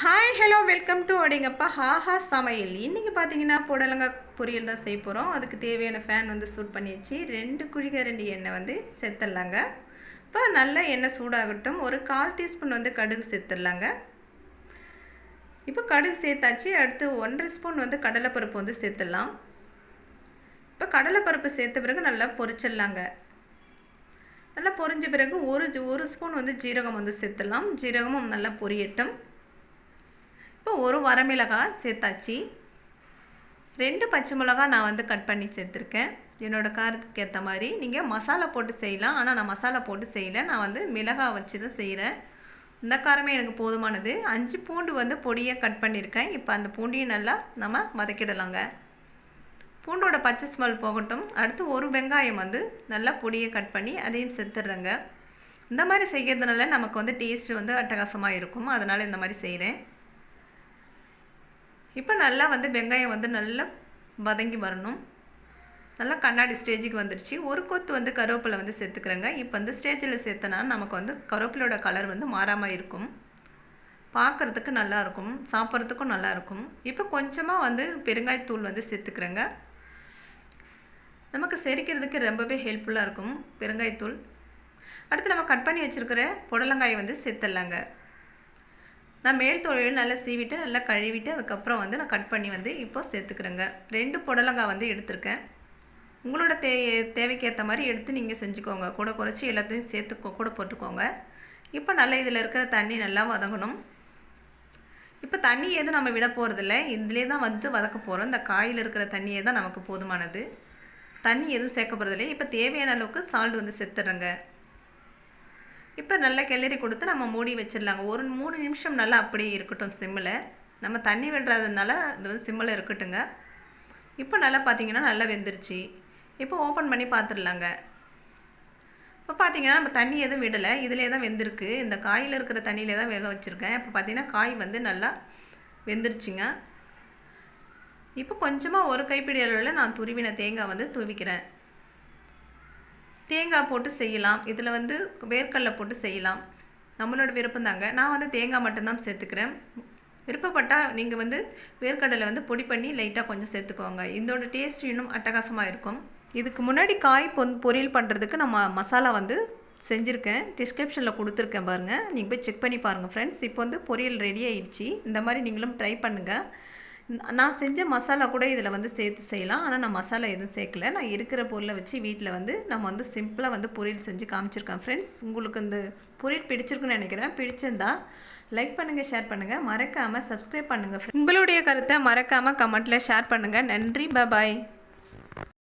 Hi hello welcome to அடிங்கப்பா ஹாஹா சமையல். இன்றைக்கி பார்த்தீங்கன்னா புடலங்காய் பொரியல் தான் செய்ய போகிறோம் அதுக்கு தேவையான ஃபேன் வந்து சூட் பண்ணியாச்சு. ரெண்டு குழிக்கரண்டி எண்ணெய் வந்து சேர்த்துடலாங்க இப்போ நல்லா எண்ணெய் சூடாகட்டும். ஒரு கால் டீஸ்பூன் வந்து கடுகு சேர்த்துடலாங்க இப்போ கடுகு சேர்த்தாச்சு. அடுத்து ஒன்றரை ஸ்பூன் வந்து கடலைப்பருப்பு வந்து சேர்த்துடலாம். இப்போ கடலைப்பருப்பு சேர்த்த பிறகு நல்லா பொரிச்சிடலாங்க. நல்லா பொரிஞ்ச பிறகு ஒரு ஒரு ஸ்பூன் வந்து ஜீரகம் வந்து சேர்த்துடலாம். ஜீரகமும் நல்லா பொரியட்டும். இப்போ ஒரு வரமிளகாய் சேர்த்தாச்சு. ரெண்டு பச்சை மிளகா நான் வந்து கட் பண்ணி சேர்த்துருக்கேன். என்னோடய காரத்துக்கு ஏற்ற மாதிரி. நீங்கள் மசாலா போட்டு செய்யலாம். ஆனால் நான் மசாலா போட்டு செய்யலை. நான் வந்து மிளகாய் வச்சு தான் செய்கிறேன் இந்த காரமே எனக்கு போதுமானது. அஞ்சு பூண்டு வந்து பொடியாக கட் பண்ணியிருக்கேன். இப்போ அந்த பூண்டையும் நல்லா நம்ம வதக்கிடலாங்க. பூண்டோட பச்சை ஸ்மெல் போகட்டும். அடுத்து ஒரு வெங்காயம் வந்து நல்லா பொடியை கட் பண்ணி அதையும் செத்துடுறேங்க இந்த மாதிரி செய்கிறதுனால நமக்கு வந்து டேஸ்ட் வந்து அட்டகாசமாக இருக்கும். அதனால் இந்த மாதிரி செய்கிறேன் இப்போ நல்லா வந்து வெங்காயம் வந்து நல்லா வதங்கி வரணும். நல்லா கண்ணாடி ஸ்டேஜுக்கு வந்துடுச்சு ஒரு கொத்து வந்து கருவேப்பிலை வந்து சேர்த்துக்கிறேங்க. இப்போ இந்த ஸ்டேஜில் சேர்த்தனா நமக்கு வந்து கருவேப்பிலோட கலர் வந்து மாறாமல் இருக்கும். பார்க்குறதுக்கு நல்லாயிருக்கும் சாப்பிட்றதுக்கும் நல்லா இருக்கும். இப்போ கொஞ்சமாக வந்து பெருங்காயத்தூள் வந்து சேர்த்துக்கிறேங்க. நமக்கு செரிக்கிறதுக்கு ரொம்பவே ஹெல்ப்ஃபுல்லாக இருக்கும் பெருங்காயத்தூள் அடுத்து நம்ம கட் பண்ணி வச்சுருக்கிற புடலங்காயை வந்து சேர்த்துடலாங்க. நான் மேல் தொழில் நல்லா சீவிட்டு நல்லா கழுவிட்டு அதுக்கப்புறம் வந்து நான் கட் பண்ணி வந்து இப்போ சேர்த்துக்கிறேங்க. ரெண்டு புடலங்காய் வந்து எடுத்திருக்கேன். உங்களோட தே தேவைக்கு ஏற்ற மாதிரி எடுத்து நீங்கள் செஞ்சுக்கோங்க. கூட குறைச்சி எல்லாத்தையும் சேர்த்து கூட போட்டுக்கோங்க. இப்போ நல்லா இதில் இருக்கிற தண்ணி நல்லா வதங்கணும். இப்போ தண்ணி எதுவும் நம்ம விட போகிறதில்ல இதுலேயே தான் வந்து வதக்க போகிறோம் இந்த காயில் இருக்கிற தண்ணியே தான் நமக்கு போதுமானது. தண்ணி எதுவும் சேர்க்க போகிறதில்ல இப்போ தேவையான அளவுக்கு சால்ட் வந்து செத்துடுறேங்க இப்போ நல்லா கிளறி கொடுத்து நம்ம மூடி வச்சிடலாங்க. ஒரு மூணு நிமிஷம் நல்லா அப்படியே இருக்கட்டும் சிம்மில் நம்ம தண்ணி விடுறதுனால அது வந்து சிம்மில் இருக்கட்டுங்க. இப்போ நல்லா பார்த்தீங்கன்னா நல்லா வெந்துருச்சு. இப்போ ஓப்பன் பண்ணி பார்த்துடலாங்க இப்போ பார்த்தீங்கன்னா நம்ம தண்ணி எதுவும் விடலை. இதிலே தான் வெந்திருக்கு. இந்த காயில் இருக்கிற தண்ணியிலே தான் வேக வச்சுருக்கேன். இப்போ பார்த்தீங்கன்னா காய் வந்து நல்லா வெந்துருச்சுங்க. இப்போ கொஞ்சமாக ஒரு கைப்பிடி அளவில் நான் துருவின தேங்காய் வந்து துவிக்கிறேன் தேங்காய் போட்டு செய்யலாம். இதில் வந்து வேர்க்கடலை போட்டு செய்யலாம். நம்மளோட விருப்பம் தாங்க. நான் வந்து தேங்காய் மட்டும்தான் சேர்த்துக்கிறேன். விருப்பப்பட்டால் நீங்கள் வந்து வேர்க்கடலை வந்து பொடி பண்ணி லைட்டாக கொஞ்சம் சேர்த்துக்கோங்க. இதோட டேஸ்ட் இன்னும் அட்டகாசமாக இருக்கும். இதுக்கு முன்னாடி காய் பொன் பொரியல் பண்ணுறதுக்கு நம்ம மசாலா வந்து செஞ்சுருக்கேன். டிஸ்கிரிப்ஷனில் கொடுத்துருக்கேன் பாருங்கள் நீங்கள் போய் செக் பண்ணி பாருங்கள் ஃப்ரெண்ட்ஸ் இப்போ வந்து பொரியல் ரெடி ஆயிடுச்சு. இந்த மாதிரி நீங்களும் ட்ரை பண்ணுங்கள் நான் செஞ்ச மசாலா கூட இதில் வந்து சேர்த்து செய்யலாம். ஆனால் நான் மசாலா எதுவும் சேர்க்கல. நான் இருக்கிற பொருளை வச்சு வீட்டில் வந்து நம்ம வந்து சிம்பிளாக வந்து பொரியல் செஞ்சு காமிச்சிருக்கேன். ஃப்ரெண்ட்ஸ் உங்களுக்கு இந்த பொரியல் பிடிச்சிருக்குன்னு நினைக்கிறேன். பிடிச்சிருந்தா லைக் பண்ணுங்கள் ஷேர் பண்ணுங்கள் மறக்காமல் சப்ஸ்கிரைப் பண்ணுங்கள் உங்களுடைய கருத்தை மறக்காமல் கமெண்ட்டில் ஷேர் பண்ணுங்கள் நன்றி. பாய்